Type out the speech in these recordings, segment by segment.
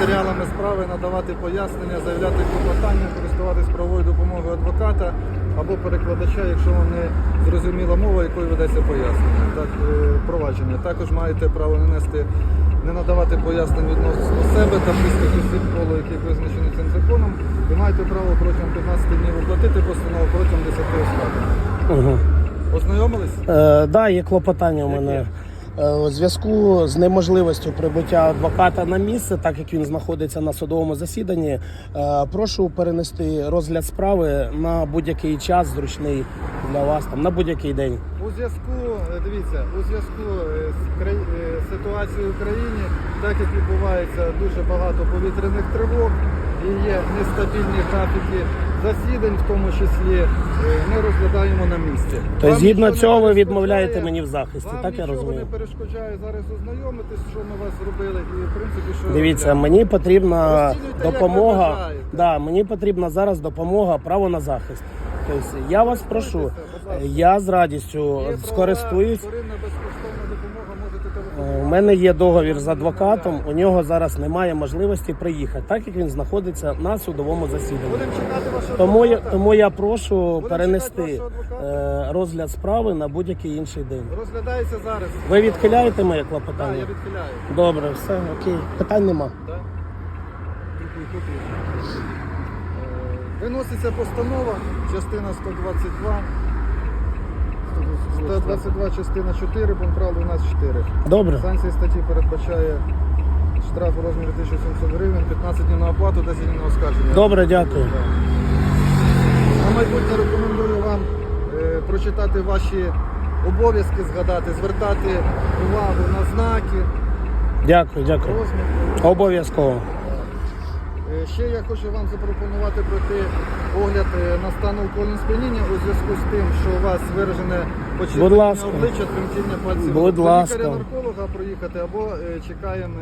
матеріалами справи, надавати пояснення, заявляти клопотання, користуватись правовою допомогою адвоката або перекладача, якщо вам не зрозуміла мова, якою ведеться пояснення. Так, е, провадження. Також маєте право не нести, не надавати пояснень відносно себе та близьких осіб коло, яких визначені цим законом. Ви маєте право протягом 15 днів оплатити постанову протягом 10 оскаржень. Угу. Ознайомились? Е, да, є клопотання у мене. Е, У зв'язку з неможливістю прибуття адвоката на місце, так як він знаходиться на судовому засіданні, е, прошу перенести розгляд справи на будь-який час, зручний для вас, там на будь-який день. У зв'язку, е, дивіться, у зв'язку з е, ситуацією в країні, так як відбувається дуже багато повітряних тривог і є нестабільні графіки засідань, в тому числі е, ми розглядаємо на місці. То Вам згідно цього ви відмовляєте мені в захисті, Вам так я розумію. не перешкоджає зараз ознайомитись, що ми вас зробили, і в принципі, що Дивіться, мені потрібна Розцінюйте, допомога. Да, мені потрібна зараз допомога, право на захист. Тобто я вас прошу, я з радістю скористуюсь. У мене є договір з адвокатом. У нього зараз немає можливості приїхати, так як він знаходиться на судовому засіданні. Тому я тому я прошу перенести е, розгляд справи на будь-який інший день. Розглядається зараз. Ви відхиляєте моє Так, я відхиляю. Добре, все окей. Питань нема. Так? Е, Виноситься постанова, частина 122. 122 частина 4, пункт прав 12.4. Добре. Санкція статті передбачає штраф у розмірі 1700 гривень, 15 днів на оплату, 10 днів на оскарження. Добре, дякую. На майбутнє рекомендую вам е, прочитати ваші обов'язки, згадати, звертати увагу на знаки, Дякую, дякую. розмір. Обов'язково. Е, Ще я хочу вам запропонувати пройти огляд е, на стан алкогольного сп'яніння у зв'язку з тим, що у вас виражене почервоніння обличчя, тремтіння пальців. Будь ласка. лікаря-нарколога проїхати або е, чекаємо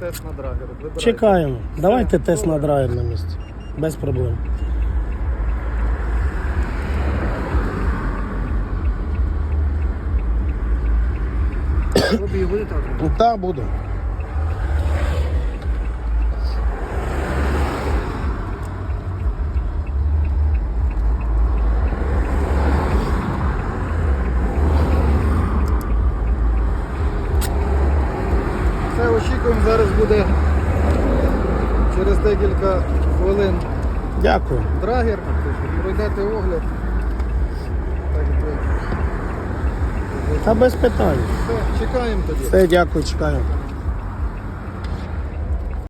тест на драгер. Вибирайте. Чекаємо. Все, Давайте тест на драйв на місці. Без проблем. Будете отримати? Ну, Так, буду. Все, очікуємо, зараз буде через декілька хвилин Дякую. драгер. Пройдете огляд. Так, Та без питань. все, чекаємо тоді. Все, дякую, чекаю.